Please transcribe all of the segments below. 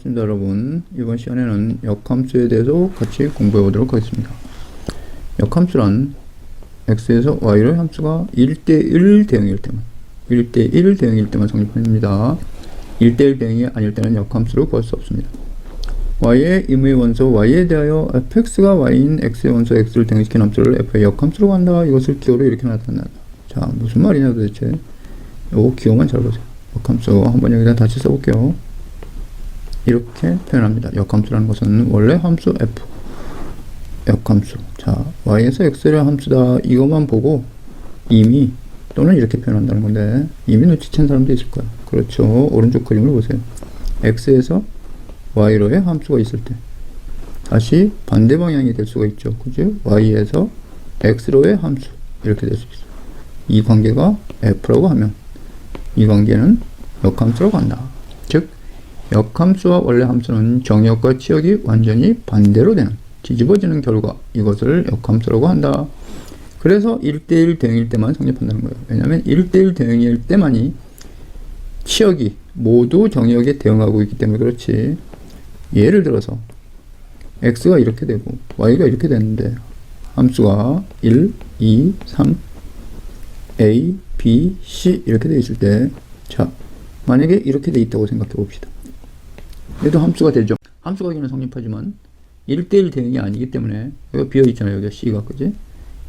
반갑습니다 여러분. 이번 시간에는 역함수에 대해서 같이 공부해 보도록 하겠습니다. 역함수란 x에서 y의 함수가 1대1 대응일 때만 1대1 대응일 때만 성립합니다. 1대1 대응이 아닐 때는 역함수를 구할 수 없습니다. y의 임의 원소 y에 대하여 fx가 y인 x의 원소 x를 대응시킨 함수를 f의 역함수로 한다. 이것을 기호로 이렇게 나타낸다. 자 무슨 말이냐 도대체? 요거 기호만 잘 보세요. 역함수 한번 여기다 다시 써볼게요 이렇게 표현합니다. 역함수라는 것은 원래 함수 f 역함수 자 y에서 x를 함수다 이것만 보고 이미 또는 이렇게 표현한다는 건데 이미 눈치챈 사람도 있을 거야. 그렇죠. 오른쪽 그림을 보세요. x에서 y로의 함수가 있을 때 다시 반대 방향이 될 수가 있죠. 그죠? y에서 x로의 함수 이렇게 될 수 있어. 이 관계가 f라고 하면 이 관계는 역함수라고 한다. 즉 역함수와 원래 함수는 정역과 치역이 완전히 반대로 되는 뒤집어지는 결과 이것을 역함수라고 한다. 그래서 1대1 대응일 때만 성립한다는 거예요. 왜냐하면 1대1 대응일 때만이 치역이 모두 정역에 대응하고 있기 때문에 그렇지. 예를 들어서 x가 이렇게 되고 y가 이렇게 되는데 함수가 1, 2, 3, a, b, c 이렇게 돼 있을 때 자, 만약에 이렇게 돼 있다고 생각해 봅시다. 얘도 함수가 되죠. 함수 가기는 성립하지만 1대1 대응이 아니기 때문에 여기 비어 있잖아요. 여기가 C가 그지?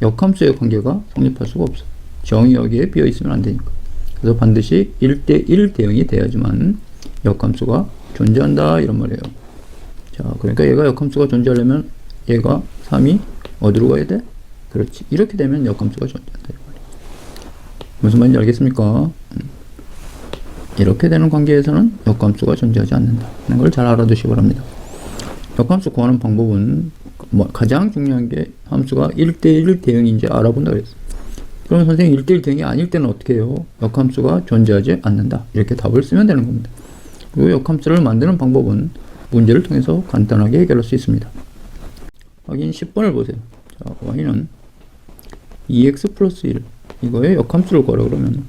역함수의 관계가 성립할 수가 없어. 정의 여기에 비어 있으면 안 되니까. 그래서 반드시 1대1 대응이 돼야지만 역함수가 존재한다 이런 말이에요. 자, 그러니까 얘가 역함수가 존재하려면 얘가 3이 어디로 가야 돼? 그렇지. 이렇게 되면 역함수가 존재한다. 무슨 말인지 알겠습니까? 음. 이렇게 되는 관계에서는 역함수가 존재하지 않는다는 걸 잘 알아두시기 바랍니다. 역함수 구하는 방법은 뭐 가장 중요한 게 함수가 1대1 대응인지 알아본다 그랬어요. 그럼 선생님 1대1 대응이 아닐 때는 어떻게 해요? 역함수가 존재하지 않는다. 이렇게 답을 쓰면 되는 겁니다. 그리고 역함수를 만드는 방법은 문제를 통해서 간단하게 해결할 수 있습니다. 확인 10번을 보세요. 자, y는 2x 플러스 1 이거의 역함수를 구하라 그러면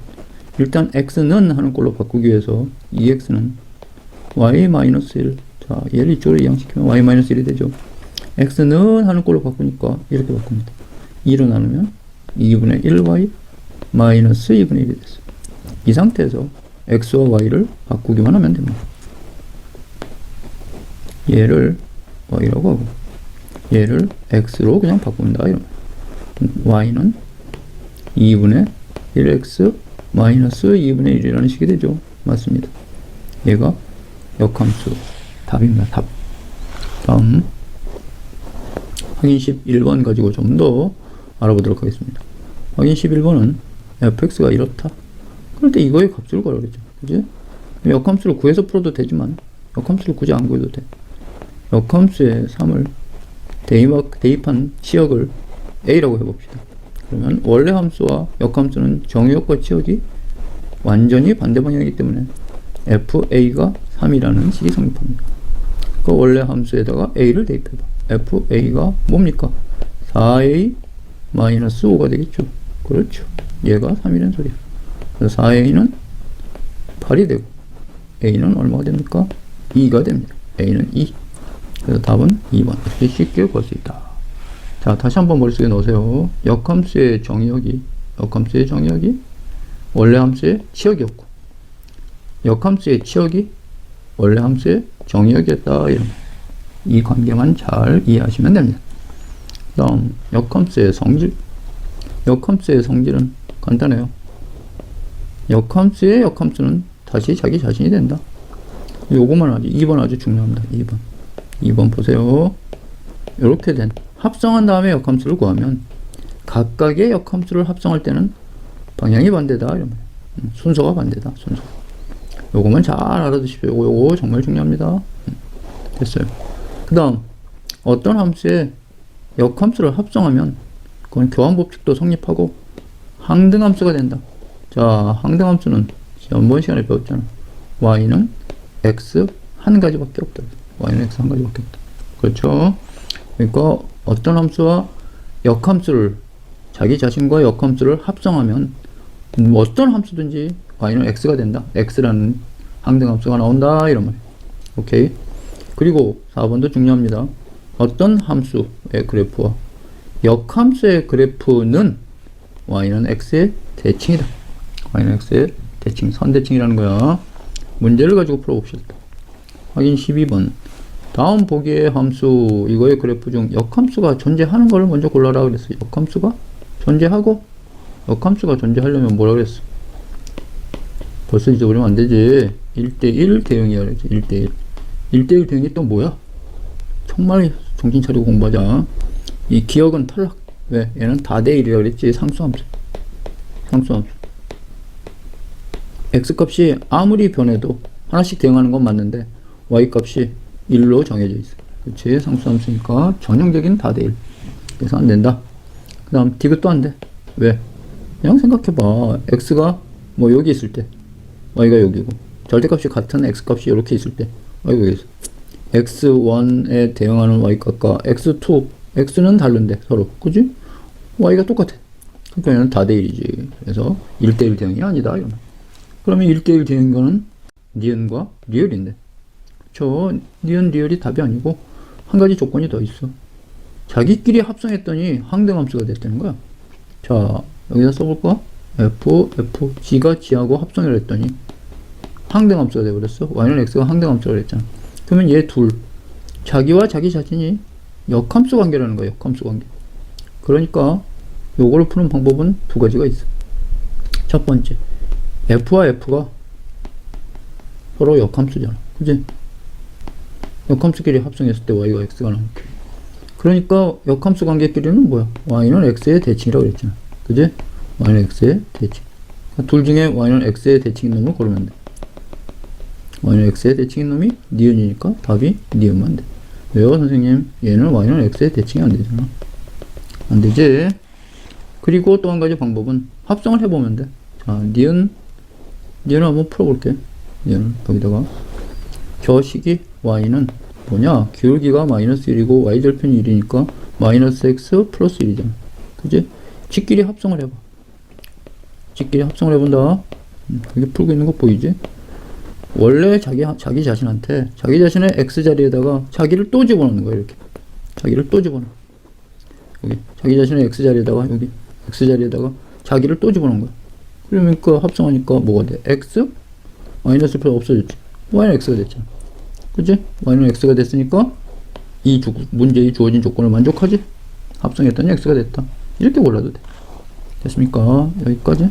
일단 x는 하는 걸로 바꾸기 위해서 2x는 y-1 자 얘를 이쪽으로 이양시키면 y-1이 되죠. x는 하는 걸로 바꾸니까 이렇게 바꿉니다. 2로 나누면 2분의 1y 마이너스 2분의 1이 됐어요. 이 상태에서 x와 y를 바꾸기만 하면 됩니다. 얘를 y라고 하고 얘를 x로 그냥 바꾼다. 이런 y는 2분의 1x 마이너스 2분의 1이라는 식이 되죠. 맞습니다. 얘가 역함수 답입니다. 답. 다음 확인 11번 가지고 좀 더 알아보도록 하겠습니다. 확인 11번은 fx가 이렇다. 그럴 때 이거의 값을 구하라 그랬죠. 그지? 역함수를 구해서 풀어도 되지만 역함수를 굳이 안 구해도 돼. 역함수의 3을 대입, 대입한 치역을 a라고 해봅시다. 그러면 원래 함수와 역함수는 정의역과 치역이 완전히 반대 방향이기 때문에 fa가 3이라는 식이 성립합니다. 그 원래 함수에다가 a를 대입해봐. fa가 뭡니까? 4a 마이너스 5가 되겠죠. 그렇죠. 얘가 3이라는 소리야. 그래서 4a는 8이 되고 a는 얼마가 됩니까? 2가 됩니다. a는 2. 그래서 답은 2번. 이렇게 쉽게 구할 수 있다. 자, 다시 한번 머릿속에 넣으세요. 역함수의 정의역이, 역함수의 정의역이 원래 함수의 치역이었고, 역함수의 치역이 원래 함수의 정의역이었다. 이런. 이 관계만 잘 이해하시면 됩니다. 다음, 역함수의 성질. 역함수의 성질은 간단해요. 역함수의 역함수는 다시 자기 자신이 된다. 요거만 아주, 2번 아주 중요합니다. 2번. 2번 보세요. 이렇게 된 합성한 다음에 역함수를 구하면 각각의 역함수를 합성할 때는 방향이 반대다. 이러면 음, 순서가 반대다. 순서. 요거만 잘 알아두십시오. 요거, 정말 중요합니다. 음, 됐어요. 그 다음 어떤 함수에 역함수를 합성하면 그건 교환법칙도 성립하고 항등함수가 된다. 자 항등함수는 전번 시간에 배웠잖아. y는 x 한 가지밖에 없다. y는 x 한 가지밖에 없다. 그렇죠 그러니까 어떤 함수와 역함수를 자기 자신과 역함수를 합성하면 어떤 함수든지 y는 x가 된다. x라는 항등함수가 나온다 이런 말이에요. 오케이. 그리고 4번도 중요합니다. 어떤 함수의 그래프와 역함수의 그래프는 y는 x의 대칭이다. y는 x의 대칭, 선대칭이라는 거야. 문제를 가지고 풀어봅시다. 확인 12번. 다음 보기의 함수 이거의 그래프 중 역함수가 존재하는 걸 먼저 골라라 그랬어. 역함수가 존재하고 역함수가 존재하려면 뭐라 그랬어? 벌써 잊어버리면 안 되지. 1대1 대응이야 그랬지. 1대1. 1대1 대응이 또 뭐야? 정말 정신 차리고 공부하자. 이 기억은 탈락. 왜? 얘는 다대 1이라 그랬지. 상수함수. 상수함수. x 값이 아무리 변해도 하나씩 대응하는 건 맞는데 y 값이 1로 정해져 있어. 그치? 상수함수니까 전형적인 다대 1. 그래서 안 된다. 그 다음 디귿도 안 돼. 왜? 그냥 생각해봐. x가 뭐 여기 있을 때 y가 여기고 절대값이 같은 x 값이 이렇게 있을 때 y가 여기 있어. x1에 대응하는 y 값과 x2, x는 다른데 서로 그지? y가 똑같아. 그러니까 얘는 다대 1이지. 그래서 1대1 대응이 아니다. 이거는. 그러면 1대1 대응인 거는 니은과 리을인데. 그쵸? 니은, 리을이 답이 아니고 한 가지 조건이 더 있어. 자기끼리 합성했더니 항등함수가 됐다는 거야. 자, 여기다 써볼까? f, f, g가 g하고 합성을 했더니 항등함수가 돼버렸어. y는 x가 항등함수가 됐잖아. 그러면 얘 둘, 자기와 자기 자신이 역함수 관계라는 거야. 역함수 관계. 그러니까 요거를 푸는 방법은 두 가지가 있어. 첫 번째, f와 f가 서로 역함수잖아. 그지? 역함수끼리 합성했을 때 y가 x가 나오니까. 그러니까 역함수 관계끼리는 뭐야? y는 x의 대칭이라고 그랬잖아. 그지? y는 x의 대칭. 그러니까 둘 중에 y는 x의 대칭인 놈을 고르면 돼. y는 x의 대칭인 놈이 니은이니까 답이 니은만 돼. 왜요, 선생님? 얘는 y는 x의 대칭이 안 되잖아. 안 되지? 그리고 또 한 가지 방법은 합성을 해보면 돼. 자, 니은, 니은을 한번 풀어볼게. 니은, 여기다가. 저식이 y는 뭐냐? 기울기가 마이너스 1이고 y 절편이 1이니까 마이너스 x 플러스 1이잖아. 그지? 지끼리 합성을 해봐. 지끼리 합성을 해본다. 음, 여기 풀고 있는 거 보이지? 원래 자기, 자기 자신한테 자기 자신의 x 자리에다가 자기를 또 집어넣는 거야, 이렇게. 자기를 또 집어넣어. 여기. 자기 자신의 x 자리에다가 여기. x 자리에다가 자기를 또 집어넣은 거야. 그러면 그 합성하니까 뭐가 돼? x? 마이너스 플러스 없어졌지. y는 x가 됐잖아. 그지? y는 x가 됐으니까 이 주, 문제의 주어진 조건을 만족하지? 합성했더니 x가 됐다. 이렇게 골라도 돼. 됐습니까? 여기까지?